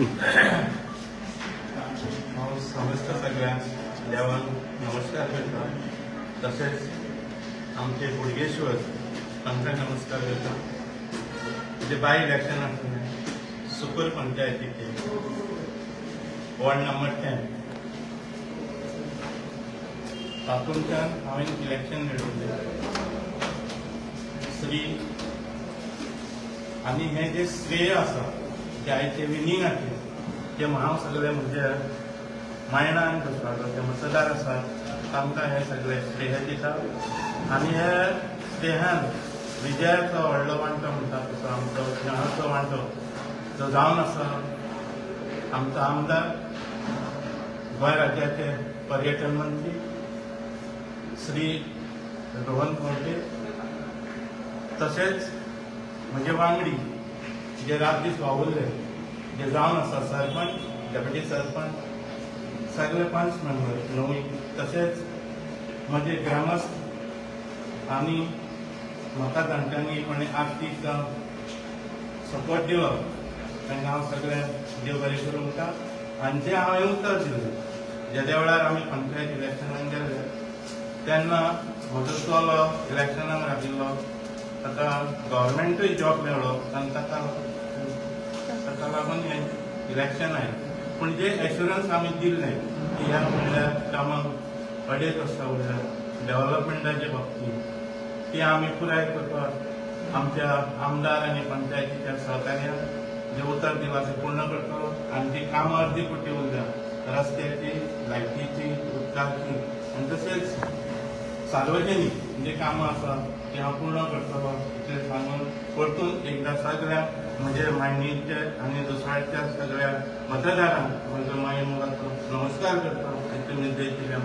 हांव समस्त सगळ्यांक देवान नमस्कार करता. तशेंच आमचे बोडगेश्वर तांकां नमस्कार करता. जे बाय इलेक्शन आसलें सुपर पंचायतीचे वॉर्ड नंबर टेन तातूंतल्यान हांवें इलेक्शन लढवलें. श्री आनी हें जें श्रेय आसा जे आयचे विनिंगाचें ते हांव सगळे म्हणजे मायणान करतालो जे मतदार आसा तांकां हे सगळे स्नेह दिता आनी हे स्नेहान विजयाचो व्हडलो वांटो म्हणटा तसो आमचो स्नेहाचो वांटो जो जावन आसा आमचो आमदार गोंय राज्याचे पर्यटन मंत्री श्री रोहन कोर्टे तशेंच म्हजे वांगडी जे रात दीस वावुरले जे जावन आसा सरपंच डेप्युटी सरपंच सगळे पंच मेंबर नवी तशेंच म्हजे ग्रामस्थ आनी म्हाका तांच्यांनी कोणी आर्थीक सपोर्ट दिवप तांकां हांव सगळें देव बरें करूं म्हणटा आनी जे हांव उत्तर दिलें ज्या वेळार आमी पंचायत इलेक्शनाक गेले तेन्ना म्हजो चलो इलेक्शनाक राविल्लो ताका गव्हर्मेंटूय जॉब मेळ्ळो आनी ताका ताका लागून हें इलेक्शन आयलें पूण जे एश्युरन्स आमी दिल्ले की ह्या म्हणल्यार कामाक अडेज आसता उद्या डेव्हलपमेंटाचे बाबतींत ती आमी पुराय करपाक आमच्या आमदार आनी पंचायतीच्या सहकार्यान जे उतर दिला ते पूर्ण करतलो आनी ती कामां अर्दी कुटी उरल्या रस्त्याची लायटीची उदकाची आनी तशेंच सार्वजनिक जे कामां आसा ती हांव पूर्ण करतलो तें सांगून परतून एकदा सगळ्या म्हजे मायनीचे आनी दुसऱ्याच्या सगळ्या मतदारांक म्हजो मागीर मुखार नमस्कार करता. आनी तुमी जय दिल्या